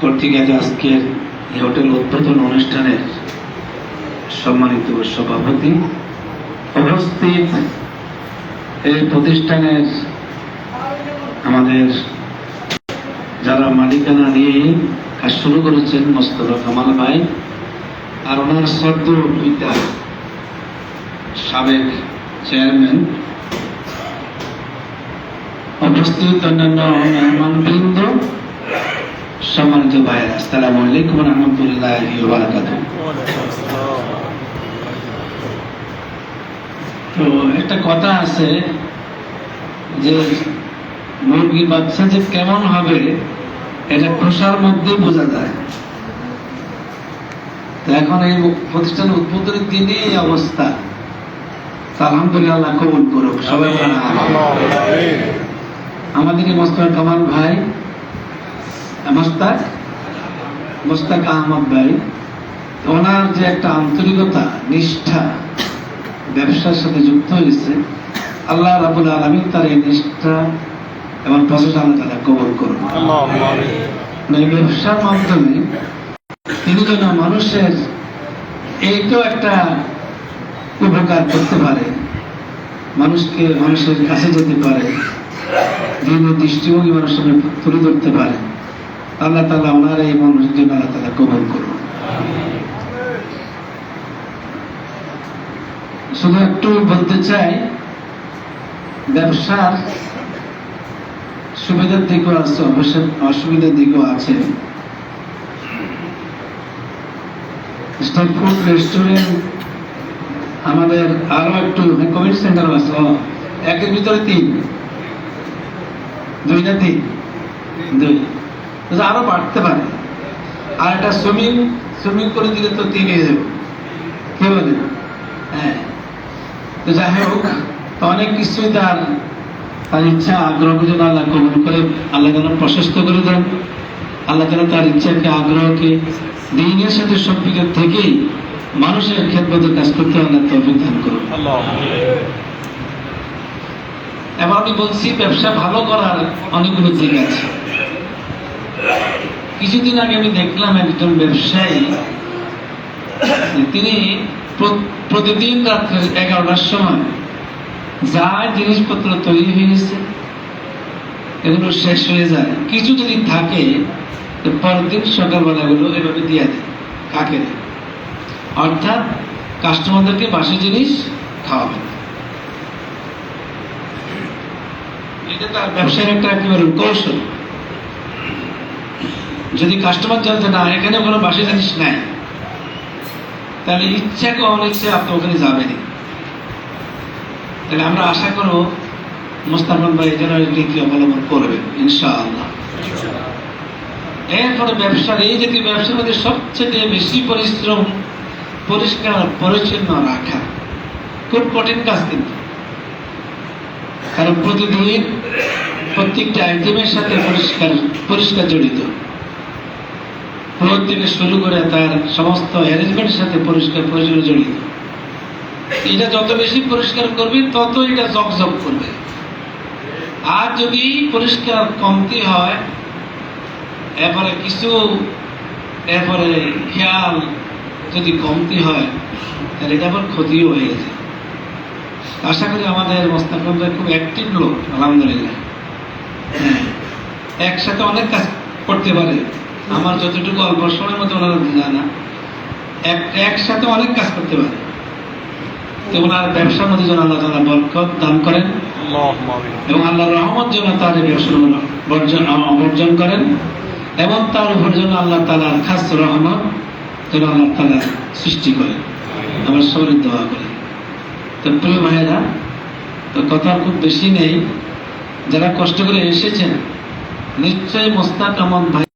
কর্তৃক আজ আজকের এই হোটেল উদ্বোধন অনুষ্ঠানের সম্মানিত সভাপতি উপস্থিত। এই প্রতিষ্ঠানের আমাদের যারা মালিকানা নিয়ে কাজ শুরু করেছেন মোস্তফা কামাল ভাই আর ওনার সদ্য পিতা সাবেক চেয়ারম্যান উপস্থিত অন্যান্য মেহমানবৃন্দ সম্মানিত আসসালামু আলাইকুম রহমতুল্লাহ তো একটা কথা আছে যে মুরগির বাচ্চা যে কেমন হবে, এটা খোসার মধ্যে বোঝা যায়। তো এখন এই প্রতিষ্ঠান উদ্বোধনের দিনে এই অবস্থা। আলহামদুলিল্লাহ কবুল করুক। সবাই। আমাদের এই মোস্তাক কামাল ভাই, মোস্তাক মোস্তাক আহমদ ভাই, ওনার যে একটা আন্তরিকতা, নিষ্ঠা, ব্যবসার সাথে যুক্ত হয়েছে, আল্লাহ রাবুল আলমী তার এই নিষ্ঠা এবং আল্লাহ তারা কবর করুন। মানে এই ব্যবসার মাধ্যমে তিনি যেন মানুষের এই তো একটা উপকার করতে পারে। মানুষকে, মানুষের কাছে যেতে পারে। বিভিন্ন দৃষ্টিভঙ্গি মানুষের সামনে তুলে ধরতে পারে। আল্লাহ তালা ওনার এই মানুষের জন্য আল্লাহ তালা কবল করুন। শুধু একটু বলতে চাই, ব্যবসার সুবিধার দিকও আছে, অবশ্য অসুবিধার দিকও আছে। স্টার ফুড রেস্টুরেন্ট আমাদের আরও একটু কমিটি সেন্টার আছে। একের ভিতরে তিন। দুই না তিন দুই। তো আরও বাড়তে পারে। আর একটা সুইমিং সুইমিং করে দিলে তো তিন হয়ে যাবে। কি বলে হ্যাঁ। তো যাই হোক, তো অনেক কিছুই তার তার ইচ্ছা, আগ্রহ যেন আল্লাহ কবুল করে আল্লাহ যেন প্রশস্ত করে দেন। আল্লাহ যেন তার ইচ্ছাকে, আগ্রহকে দিনের সাথে সম্পর্ক থেকেই মানুষের ক্ষেত্রে কাজ করতে আল্লাহ তৌফিক দান করুন। আমি বলছি, ব্যবসা ভালো করার অনেকগুলো দিক আছে। কিছুদিন আগে আমি দেখলাম একজন ব্যবসায়ী, তিনি প্রতিদিন রাত্রে এগারোটার সময় যা জিনিসপত্র তৈরি হয়ে গেছে, এগুলো শেষ হয়ে যায়। কিছু যদি থাকে, তো পরের দিন সকালবেলা এগুলো এভাবে দিয়ে দেয়, কাকে দেয়? অর্থাৎ কাস্টমারদেরকে বাসি জিনিস খাওয়াবে এটা তার ব্যবসায়ের একটা একেবারে কৌশল। যদি কাস্টমার জানতে না এখানে কোনো বাসি জিনিস নাই। তাহলে ইচ্ছা কে অনিচ্ছে আপনি ওখানে যাবেনই তাহলে আমরা আশা করব, মোস্তাফান ভাই যেন নীতি অবলম্বন করবেন, ইনশাআল্লাহ। এরপরে ব্যবসার, এই জাতীয় ব্যবসার মধ্যে সবচেয়ে বেশি পরিশ্রম, পরিষ্কার, পরিচ্ছন্ন রাখা, খুব কঠিন কাজ কিন্তু। কারণ প্রতিদিন প্রত্যেকটা আইটেমের সাথে পরিষ্কার পরিষ্কার জড়িত। ফ্লোর থেকে শুরু করে তার সমস্ত অ্যারেঞ্জমেন্টের সাথে পরিষ্কার, পরিচ্ছন্ন জড়িত। এটা যত বেশি পরিষ্কার করবে, তত এটা জকজক করবে। আর যদি পরিষ্কার কমতি হয়, এরপরে কিছু, এরপরে খেয়াল যদি কমতি হয়, তাহলে এটা আবার ক্ষতিও হয়ে গেছে আশা করি আমাদের মোস্তাফিজ খুব অ্যাক্টিভ লোক আলহামদুলিল্লাহ। হ্যাঁ, একসাথে অনেক কাজ করতে পারে। আমার যতটুকু অল্প সময়ের মধ্যে ওনারা জানা এক একসাথে অনেক কাজ করতে পারে। তো ওনার ব্যবসার মধ্যে যেন আল্লাহ তালা বরকত দান করেন। এবং আল্লাহ রহমত যেন তার এই ব্যবসার বর্জন অবর্জন করেন। এবং তার উপর যেন আল্লাহ তালার খাস রহমত যেন আল্লাহ তালা সৃষ্টি করেন আমার সবাই দোয়া করি। তো প্রিয় ভাইয়েরা তো কথা খুব বেশি নেই। যারা কষ্ট করে এসেছেন, নিশ্চয়ই মোস্তাক আমন ভাই